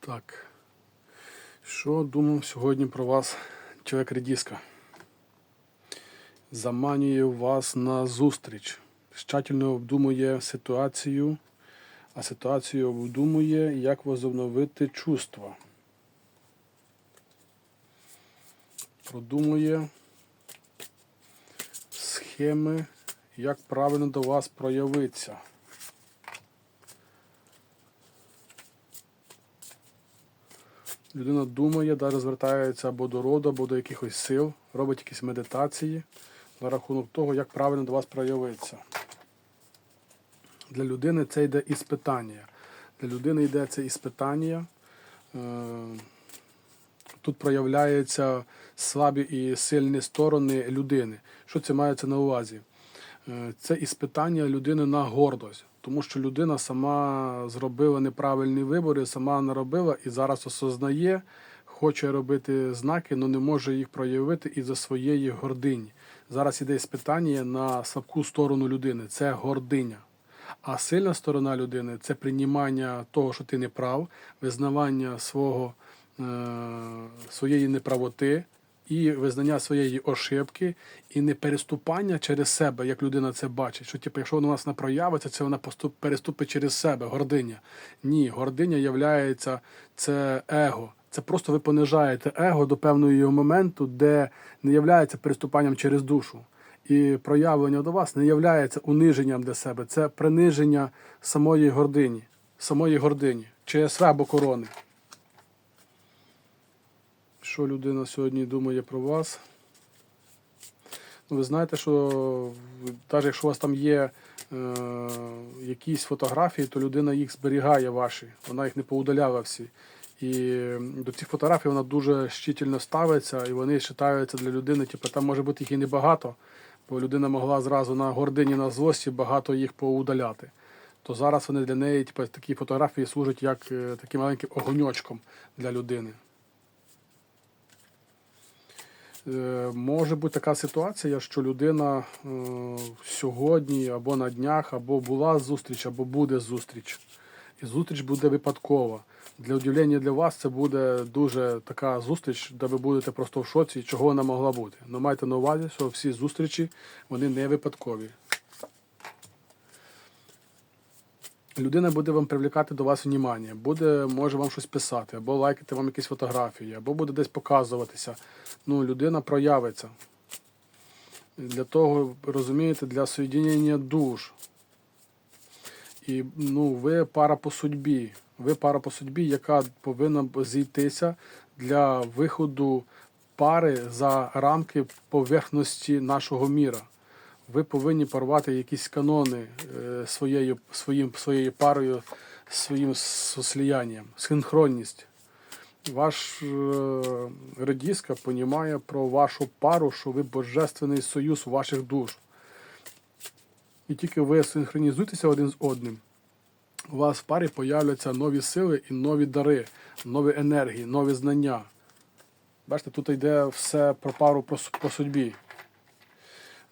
Так. Що думав сьогодні про вас чоловік редіска? Заманює вас на зустріч. Тщательно обдумує ситуацію, а ситуацію обдумує, як возобновити чувства. Продумує схеми, як правильно до вас проявитися. Людина думає, далі звертається або до роду, або до якихось сил, робить якісь медитації на рахунок того, як правильно до вас проявитися. Для людини це йде іспитання. Для людини йде це іспитання. Е, Тут проявляються слабі і сильні сторони людини. Що це мається на увазі? Е, Це іспитання людини на гордость, тому що людина сама зробила неправильні вибори, сама наробила і зараз осознає, хоче робити знаки, але не може їх проявити із-за своєї гордині. Зараз іде іспитання на слабку сторону людини це гординя. А сильна сторона людини це приймання того, що ти не прав, визнавання свого, е, своєї неправоти і визнання своєї ошибки, і не переступання через себе, як людина це бачить. Що типу, якщо вона у нас не проявиться, це вона поступ, переступить через себе, гординя. Ні, гординя являється це его. Це просто ви понижаєте его до певного моменту, де не являється переступанням через душу. І проявлення до вас не являється униженням для себе, це приниження самої гордині, самої гордині, ЧСВ або корони. Що людина сьогодні думає про вас? Ну, ви знаєте, що навіть якщо у вас там є е, якісь фотографії, то людина їх зберігає ваші, вона їх не поудаляла всі. І до цих фотографій вона дуже щительно ставиться, і вони вважаються для людини, типу, там може бути їх і небагато, бо людина могла зразу на гордині, на злості багато їх поудаляти. То зараз вони для неї, типу, такі фотографії служать як е, таким маленьким огоньочком для людини. Е, Може бути така ситуація, що людина е, сьогодні або на днях, або була зустріч, або буде зустріч. І зустріч буде випадкова. Для удивлення для вас це буде дуже така зустріч, де ви будете просто в шоці, чого вона могла бути. Ну майте на увазі, що всі зустрічі вони не випадкові. Людина буде вам привлікати до вас внимання, буде, може вам щось писати, або лайкати вам якісь фотографії, або буде десь показуватися. Ну, людина проявиться. Для того, розумієте, для соєдінення душ. І ну, ви пара по судьбі. Ви пара по судьбі, яка повинна зійтися для виходу пари за рамки поверхності нашого міра. Ви повинні порвати якісь канони е, своєю, своїм, своєю парою, своїм сліянням, синхронність. Ваш е, редіска понімає про вашу пару, що ви божественний союз ваших душ. І тільки ви синхронізуєтеся один з одним, у вас в парі появляться нові сили і нові дари, нові енергії, нові знання. Бачите, тут йде все про пару по, с- по судьбі.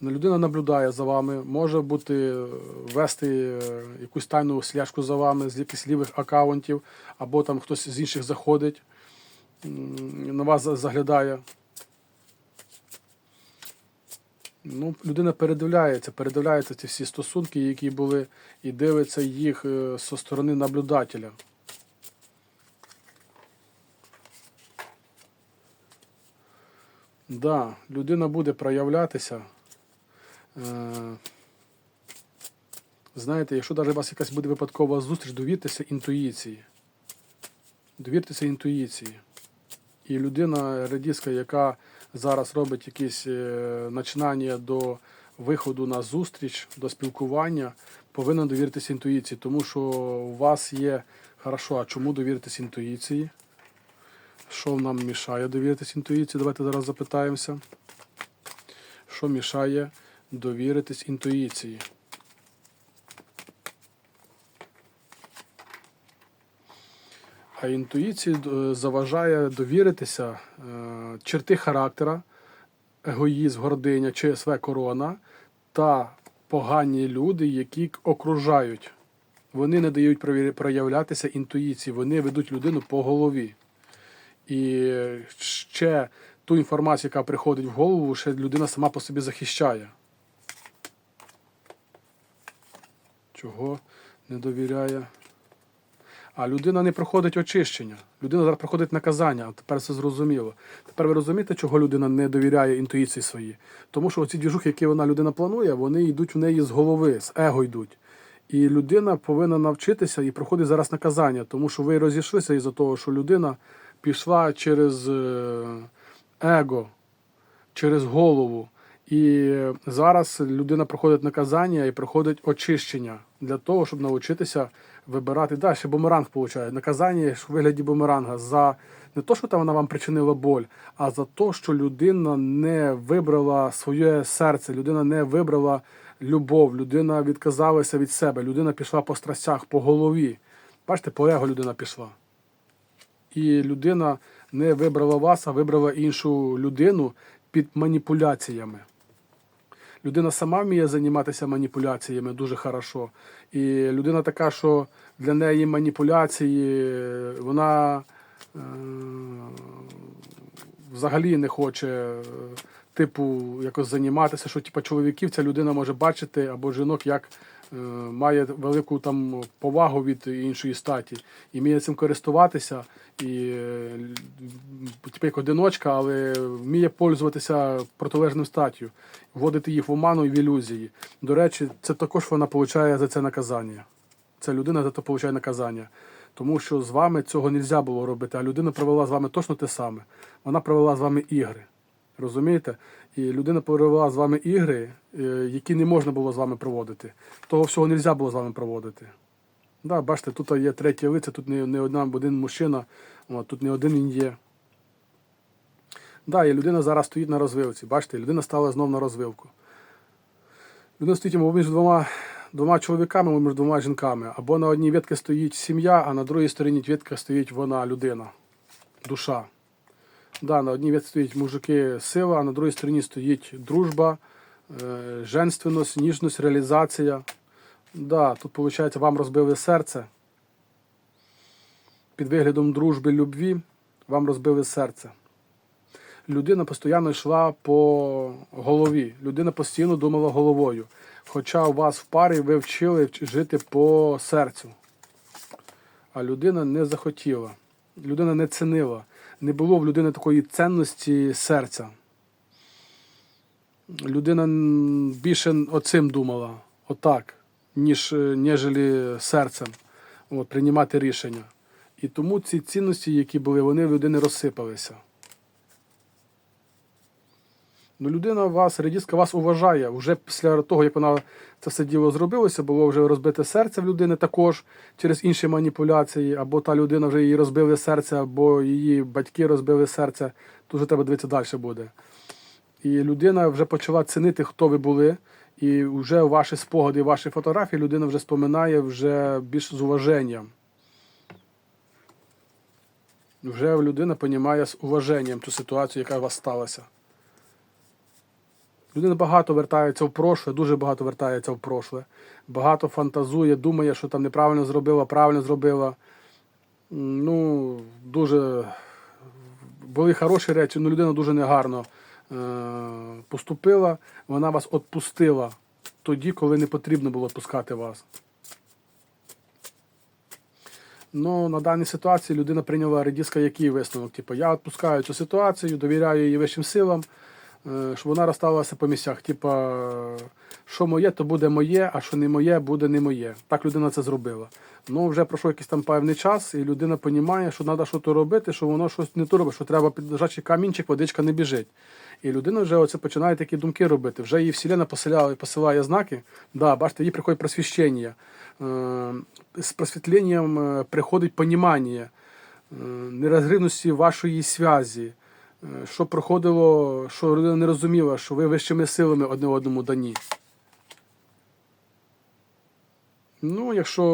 Ну, Людина наблюдає за вами, може бути е, вести е, якусь тайну слежку за вами з якихось лівих акаунтів, або там хтось з інших заходить, на вас заглядає. Ну, людина передивляється, передивляється ці всі стосунки, які були, і дивиться їх е, зі сторони наблюдателя. Да, людина буде проявлятися. Е, Знаєте, якщо навіть у вас якась буде випадкова зустріч, довіртеся інтуїції. Довіртеся інтуїції. І людина радістка, яка зараз робить якісь е, начинання до виходу на зустріч, до спілкування, повинна довіритися інтуїції, тому що у вас є хорошо, а чому довіритися інтуїції? Що нам мішає довіритися інтуїції? Давайте зараз запитаємося. Що мішає довіритись інтуїції? А інтуїції е, заважає довіритися е, черти характера, егоїзм, гординя, ЧСВ корона та погані люди, які окружають Вони не дають проявлятися інтуїції, вони ведуть людину по голові. І ще ту інформацію, яка приходить в голову, ще людина сама по собі захищає. Чого не довіряє? А людина не проходить очищення. Людина зараз проходить наказання, тепер все зрозуміло. Тепер ви розумієте, чого людина не довіряє інтуїції своїй? Тому що оці двіжухи, які вона людина планує, вони йдуть в неї з голови, з его йдуть. І людина повинна навчитися і проходить зараз наказання, тому що ви розійшлися із-за того, що людина пішла через е, его, через голову. І зараз людина проходить наказання і проходить очищення для того, щоб навчитися вибирати. Да, ще бумеранг получає. Наказання в вигляді бумеранга за не то, що там вона вам причинила боль, а за те, що людина не вибрала своє серце, людина не вибрала любов, людина відказалася від себе, людина пішла по страстях, по голові. Бачите, по его людина пішла. І людина не вибрала вас, а вибрала іншу людину під маніпуляціями. Людина сама вміє займатися маніпуляціями дуже хорошо. І людина така, що для неї маніпуляції, вона е, взагалі не хоче, е, типу, якось займатися, що типу, чоловіків ця людина може бачити або жінок як е, має велику там повагу від іншої статі і вміє цим користуватися, і е, типу, як одиночка, але вміє пользуватися протилежним статтю, вводити їх в оману і в ілюзії. До речі, це також вона отримує за це наказання. Ця людина за це отримує наказання. Тому що з вами цього не можна було робити, а людина провела з вами точно те саме. Вона провела з вами ігри. Розумієте? І людина провела з вами ігри, е, які не можна було з вами проводити. Того всього не можна було з вами проводити. Да, бачите, тут є третє лице, тут не, не одна, один мужчина, тут не один він є. Да, і людина зараз стоїть на розвилці. Бачите, людина стала знов на розвилку. Людина стоїть між двома, двома чоловіками, або між двома жінками. Або на одній ветці стоїть сім'я, а на другій стороні ветки стоїть вона, людина, душа. Да, на одній ветці стоїть мужики сила, а на другій стороні стоїть дружба, е, женственність, ніжність, реалізація. Да, тут, виходить, вам розбили серце. Під виглядом дружби, любві вам розбили серце. Людина постійно йшла по голові. Людина постійно думала головою. Хоча у вас в парі ви вчили жити по серцю. А людина не захотіла. Людина не цінила. Не було в людини такої цінності серця. Людина більше оцим думала, отак, ніж нежелі нежели серцем от, приймати рішення. І тому ці цінності, які були, вони в людини розсипалися. Ну, людина вас, редіска вас уважає. Вже після того, як вона це все діло зробилося, було вже розбите серце в людини також через інші маніпуляції, або та людина вже її розбили серце, або її батьки розбили серце, то вже треба дивитися далі буде. І людина вже почала цінити, хто ви були, і вже ваші спогади, ваші фотографії людина вже споминає вже більш з уваженням. Вже людина розуміє з уваженням ту ситуацію, яка у вас сталася. Людина багато вертається в прошле, дуже багато вертається в прошле. Багато фантазує, думає, що там неправильно зробила, правильно зробила. Ну, дуже були хороші речі, але людина дуже негарно е, поступила. Вона вас відпустила тоді, коли не потрібно було відпускати вас. Ну, на даній ситуації людина прийняла редіска який висновок? Типу, я відпускаю цю ситуацію, довіряю її вищим силам, щоб вона розставилася по місцях. Типа, що моє, то буде моє, а що не моє, буде не моє. Так людина це зробила. Ну, вже пройшов якийсь там певний час, і людина розуміє, що треба щось робити, що воно щось не то робить, що треба під лежачий камінчик, водичка не біжить. І людина вже оце починає такі думки робити. Вже її вселена посилає, посилає знаки. Да, бачите, їй приходить просвіщення. Е, З просвітленням е, приходить понімання е, нерозривності вашої зв'язі. Що проходило, що людина не розуміла, що ви вищими силами одне одному дані. Ну, якщо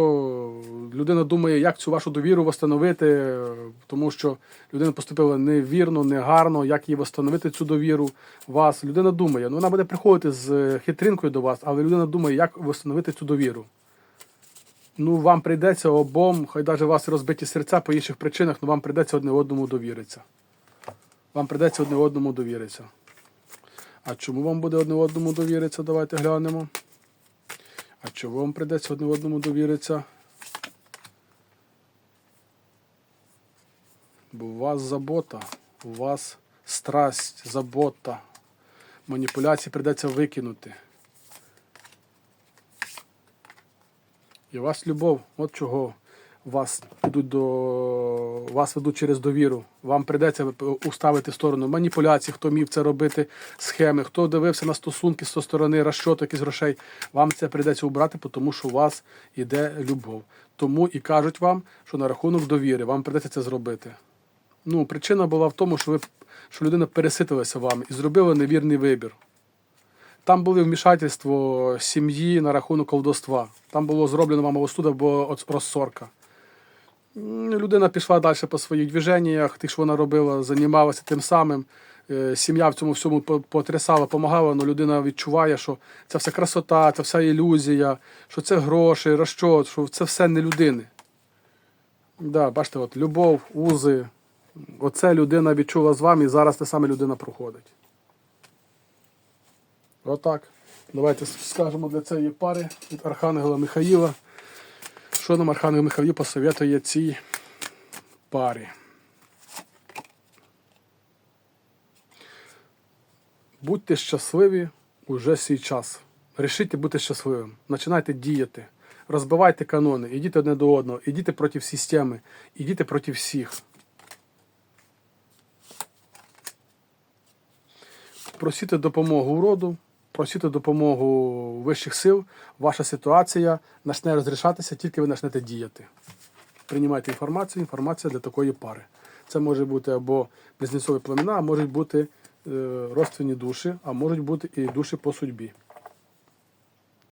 людина думає, як цю вашу довіру встановити, тому що людина поступила невірно, негарно, як їй встановити цю довіру вас. Людина думає, ну вона буде приходити з е, хитринкою до вас, але людина думає, як встановити цю довіру. Ну, вам прийдеться обом, хай навіть у вас розбиті серця по інших причинах, але вам прийдеться одне одному довіритися. Вам прийдеться одне одному довіритися. А чому вам буде одне одному довіритися? Давайте глянемо. А чому вам прийдеться одне одному довіритися? Бо у вас забота, у вас страсть, забота. Маніпуляції прийдеться викинути. І у вас любов, от чого вас ведуть до вас ведуть через довіру. Вам прийдеться уставити сторону маніпуляцій, хто міг це робити, схеми, хто дивився на стосунки з сторони, розчот якийсь грошей. Вам це прийдеться убрати, тому що у вас йде любов. Тому і кажуть вам, що на рахунок довіри вам прийдеться це зробити. Ну, причина була в тому, що ви що людина переситилася вами і зробила невірний вибір. Там були вмішательство сім'ї на рахунок колдовства. Там було зроблено вам остуда от- розсорка. Людина пішла далі по своїх движеннях, тих, що вона робила, займалася тим самим. Е, Сім'я в цьому всьому потрясала, допомагала, але людина відчуває, що це вся красота, це вся ілюзія, що це гроші, розчот, що це все не людини. Да, бачите, от любов, узи. Оце людина відчула з вами, і зараз те саме людина проходить. Отак. Давайте скажемо для цієї пари від Архангела Михаїла. Що нам Архангел Михаїл посоветує цій парі? Будьте щасливі уже свій час. Рішите бути щасливим. Починайте діяти. Розбивайте канони, ідіть одне до одного, ідіть проти системи, ідіть проти всіх. просіти допомогу уроду, просіти допомогу вищих сил, ваша ситуація почне розрішатися, тільки ви почнете діяти. Приймайте інформацію, інформація для такої пари. Це може бути або близнецові племена, а можуть бути е, родственні душі, а можуть бути і душі по судьбі.